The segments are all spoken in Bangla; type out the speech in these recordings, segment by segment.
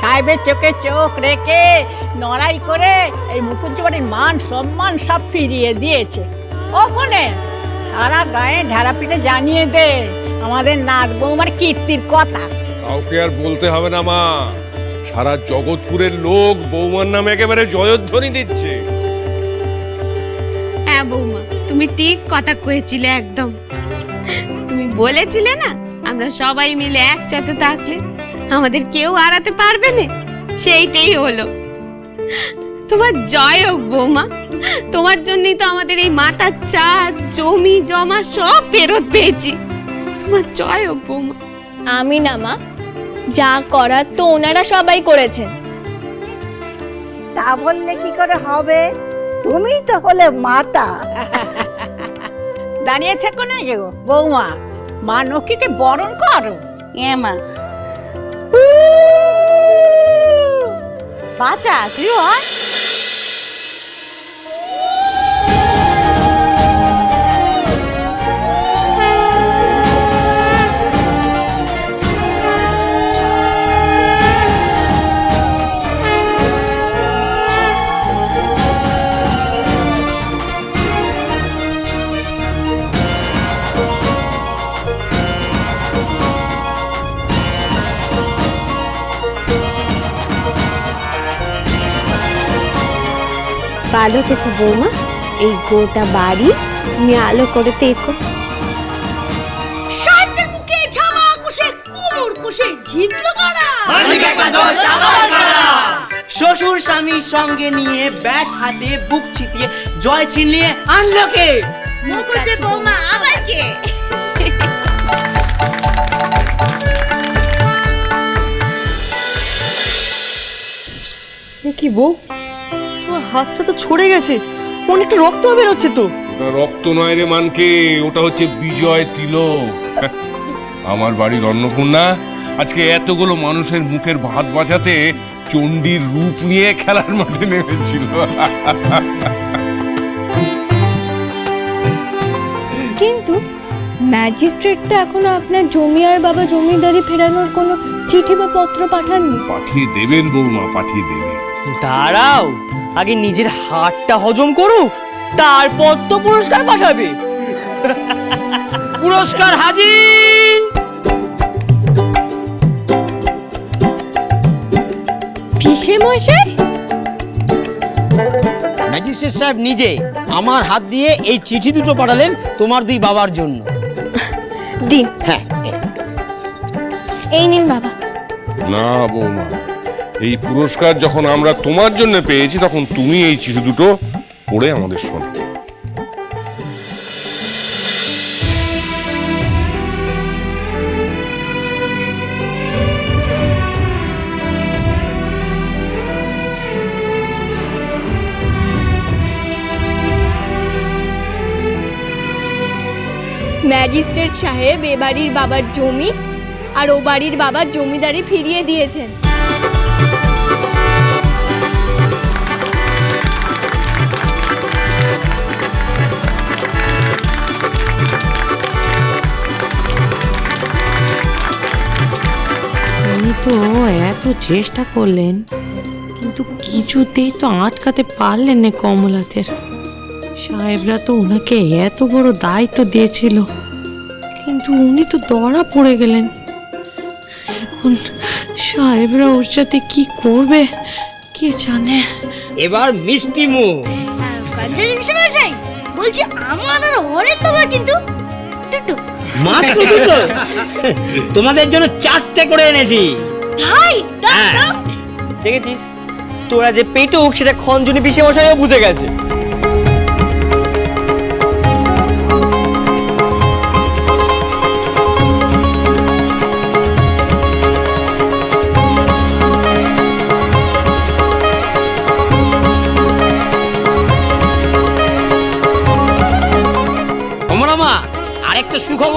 সাহেবের চোখে চোখ রেখে লড়াই করে এই মুখুজ্জবাড়ির মান সম্মান সব ফিরিয়ে দিয়েছে। ও ফোনে সারা গায়ে ঢেরা পিঠে জানিয়ে দে আমাদের নাচ বৌমার কীর্তির কথা। কাউকে আর বলতে হবে না মা। সারা জগৎপুরের লোক বৌমার নামে একেবারে জয়ধ্বনি দিচ্ছে। হ্যাঁ বৌমা তুমি ঠিক কথা কয়েছিলে একদম। তুমি বলেছিলে না আমরা সবাই মিলে একসাথে থাকলে। আমাদের কেউ হারাতে পারবে না। সেইটাই হলো। তোমার জয় হোক বৌমা। তোমার জন্যই তো আমাদের এই মাথার চা জমি জমা সব ফেরত পেয়েছি। তোমার জয় হোক বৌমা। আমি না মা। যা করার তো ওনারা সবাই করেছেন। তা বললে কি করে হবে? তুমি তো হলে মাতা। দাঁড়িয়ে থেকো না গো। বৌমা মা নকিকে বরণ করো। এ মা। বাচ্চা তুই হয় ভালো থেকো বৌমা এই গোটা বাড়ি তুমি আলো করে দেখো। শ্বশুর স্বামীর সঙ্গে নিয়ে ব্যাট হাতে বুক ছিটিয়ে জয় ছিনিয়ে আনলো কে? মুকুজে বৌমা আবার কে? কি বউ? হাতটা তো ছড়ে গেছে। অনেকটা রক্ত বেরোচ্ছে তো। ওটা রক্ত নয় রে মানকে ওটা হচ্ছে বিজয় তিলক। আমার বাড়ির অন্নপূর্ণা আজকে এতগুলো মানুষের মুখের ভাত বাঁচাতে চণ্ডীর রূপ নিয়ে খেলার মাঠে নেমেছিল। কিন্তু ম্যাজিস্ট্রেটটা এখনও আপনার জমি আর বাবা জমিদারি ফেরানোর কোনো চিঠি বা পত্র পাঠাননি? পাঠিয়ে দেবেন বৌমা পাঠিয়ে দেবেন। দাঁড়াও। আগে নিজের হাতটা হজম করুক তারপর তো পুরস্কার পাঠাবে। পুরস্কার হাজির! পিসে মশাই? ম্যাজিস্ট্রেট সাহেব নিজে আমার হাত দিয়ে এই চিঠি দুটো পাঠালেন তোমার দুই বাবার জন্য। দিন। হ্যাঁ এই নিন বাবা। না বৌমা। এই পুরস্কার যখন আমরা তোমার জন্য পেয়েছি, তখন তুমি এই চিঠি দুটো পড়ে আমাদের শোনো ম্যাজিস্ট্রেট সাহেব এ বাড়ির বাবার জমি আর ও বাড়ির বাবার জমিদারি ফিরিয়ে দিয়েছেন। উনি তো এত চেষ্টা করলেন কিন্তু কিছুতেই তো আটকাতে পারলেন না কমলাদের। সাহেবরা তো ওনাকে এত বড় দায়িত্ব দিয়েছিল কিন্তু উনি তো দড়া পড়ে গেলেন। এখন সাহেবরা ওর সাথে কি করবে কে জানে? এবার মিষ্টি মুখ। বলছি আমার আর কিন্তু দুটো মাত্র দুটো তোমাদের জন্য চারটে করে এনেছি। তাই? হ্যাঁ। দেখেছিস? তোরা যে পেটুক সেটা খঞ্জনি পিসে মশাইও বুঝে গেছে।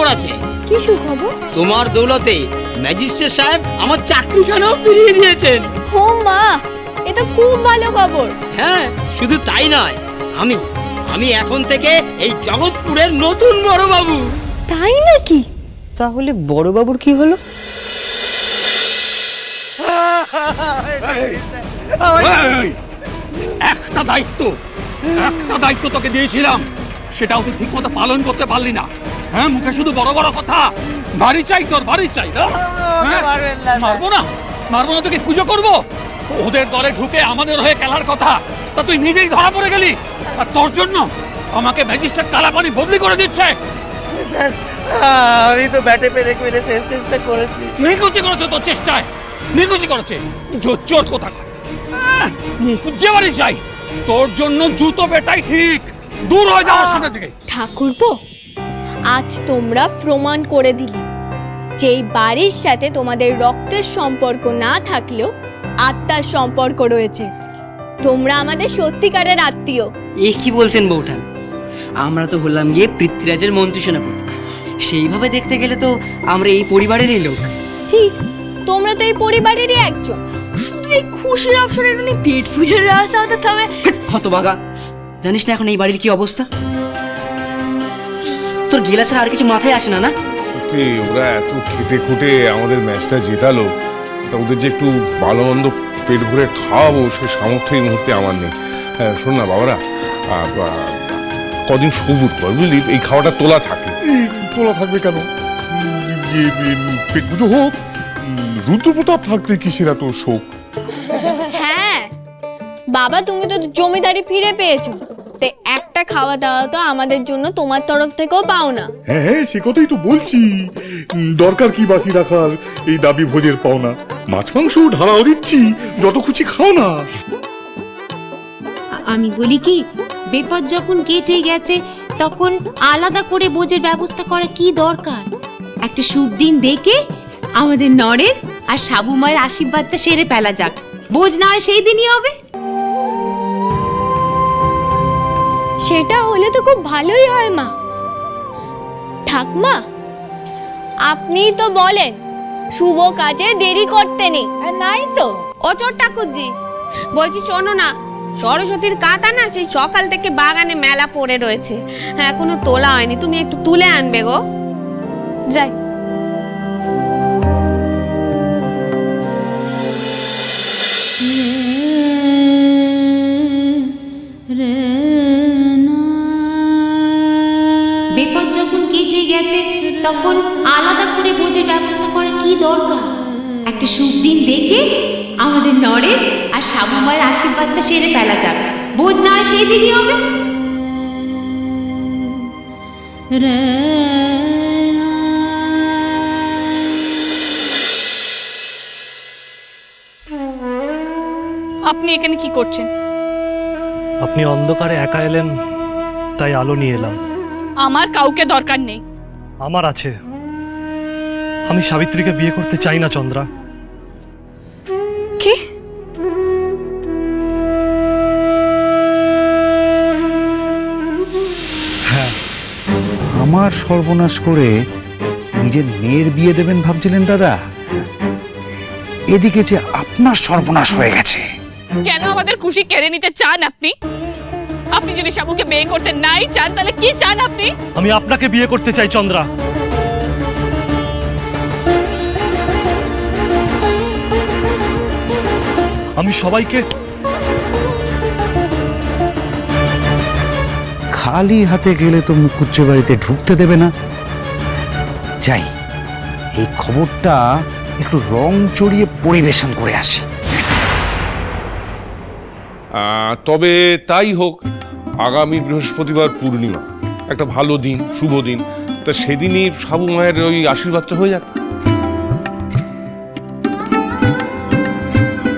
সুখবর আছে? কি সুখবর? তোমার দৌলতে ম্যাজিস্ট্রেট সাহেব আমার চাকরিখানাও ফিরিয়ে দিয়েছেন। ও মা এটা খুব ভালো খবর। হ্যাঁ শুধু তাই নয় আমি আমি এখন থেকে এই জগৎপুরের নতুন বড় বাবু তাই নাকি? তাহলে বড়বাবুর কি হলো? একটা দায়িত্ব একটা দায়িত্ব তোকে দিয়েছিলাম সেটাও তুই ঠিক মতো পালন করতে পারলি না। হ্যাঁ মুখে শুধু বড় বড় কথা। বাড়ি চাই তোর বাড়ি চাই না হ্যাঁ? মারবো না? মারবো না তোকে পুজো করব? ওদের দলে ঢুকে আমাদের হয়ে খেলার কথা। তা তুই নিজেই ধরা পড়ে গেলি। আর তোর জন্য আমাকে ম্যাজিস্ট্রেট কালাপানি বদলি করে দিচ্ছে। আমি তো ব্যাটে পেরে পেরে শেষ চেষ্টা করেছি। নিকুচি করেছে তোর চেষ্টায়। নিকুচি করেছে। জোর কোথা যে বাড়ি চাই। তোর জন্য জুতো বেটাই ঠিক। দূর হয়ে যাওয়ার সামনে থেকে। ঠাকুরপো আজ তোমরা প্রমাণ করে দিলে। যে এই বাড়ির সাথে তোমাদের রক্তের সম্পর্ক না থাকলেও আত্মার সম্পর্ক রয়েছে। তোমরা আমাদের সত্যিকারের আত্মীয়। এ কি বলছেন বউঠান? আমরা তো হলাম গিয়ে পৃথ্বীরাজের মন্ত্রী সেনাপতি। সেইভাবে দেখতে গেলে তো আমরা এই পরিবারেরই লোক। ঠিক তোমরা তো এই পরিবারেরই একজন। শুধু এই খুশির অবসরের জন্য পেট পুজোর রাস্তা হতে হবে হতবাগা। জানিস না এখন এই বাড়ির কি অবস্থা? তোর গেলা ছাড়া আর কিছু মাথায় আসে না না? সত্যি ওরা এত খেটে খুঁটে আমাদের ম্যাচটা জেতালো। তা ওদের যে একটু ভালো মন্দ পেট ভরে খাওয়াবো সে সামর্থ্য এই মুহূর্তে আমার নেই। হ্যাঁ, শোন না বাবারা আহ, আহ, কদিন সবুর কর বুঝলি? এই খাওয়াটা তোলা থাকে এই তোলা থাকবে কেন? উম, ইয়ে, উম, পেট পুজো হোক উম, রুদ্রপ্রতাপ থাকতে কিসের এত শোক? হ্যাঁ বাবা তুমি তো জমিদারি ফিরে পেয়েছ। তে একটা খাওয়া দাওয়া তো আমাদের জন্য তোমার তরফ থেকেও পাও না। হ্যাঁ হ্যাঁ সে কথাই তো বলছি। দরকার কি বাকি রাখার? এই দাবি ভোজের পাওনা মাছ মাংস ঢালাও দিচ্ছি যত খুশি খাও না। আমি বলি কি বিপদ যখন কেটে গেছে তখন আলাদা করে বোঝের ব্যবস্থা করা কি দরকার? একটা শুভ দিন দেখে আমাদের নরের আর সাবু মায়ের আশীর্বাদটা সেরে ফেলা যাক। বোঝ না হয় সেই দিনই হবে। সেটা হলে তো খুব ভালোই হয় মা। ঠাকমা আপনিই তো বলেন শুভ কাজে দেরি করতে নেই। নাই তো। ও চোর ঠাকুরজি বলছি শোনো না সরস্বতীর কাতা না সেই সকাল থেকে বাগানে মেলা পড়ে রয়েছে। হ্যাঁ এখনও তোলা হয়নি তুমি একটু তুলে আনবে গো। যাই। গেছে তখন আলাদা করে বোঝের ব্যবস্থা করা কি দরকার? একটা শুভ দিন দেখে আমাদের নরের আর সাবু মায়ের আশীর্বাদটা সেরে ফেলা যাক। বোঝ না সেই দিনই হবে। আপনি এখানে কি করছেন? আপনি অন্ধকারে একা এলেন তাই আলো নিয়ে এলাম। আমার কাউকে দরকার নেই। আমার আছে। আমি সাবিত্রীকে বিয়ে করতে চাই না চন্দ্রা। কি? আমার সর্বনাশ করে নিজের মেয়ের বিয়ে দেবেন ভাবছিলেন দাদা। এদিকে যে আপনার সর্বনাশ হয়ে গেছে। কেন আমাদের খুশি কেড়ে নিতে চান আপনি? আপনি যদি সাবুকে বিয়ে করতে নাই চান তাহলে কি চান আপনি? আমি আপনাকে বিয়ে করতে চাই চন্দ্রা। আমি সবাইকে খালি হাতে গেলে তো মুকুচ্চ বাড়িতে ঢুকতে দেবে না। যাই এই খবরটা একটু রং চড়িয়ে পরিবেশন করে আসি। আহ, তবে তাই হোক আগামী বৃহস্পতিবার পূর্ণিমা। একটা ভালো দিন শুভ দিন। তা সেদিনই সাবু মায়ের ওই আশীর্বাদটা হয়ে যাক।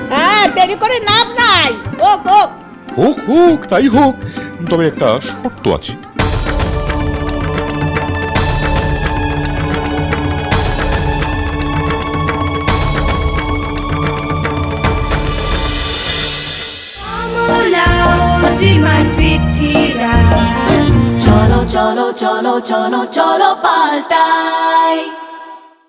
হ্যাঁ দেরি করে নাম নাই। ও ও হোক হোক তাই হোক। তবে একটা শর্ত আছে। চলো চলো চলো চলো চলো পাল্টাই।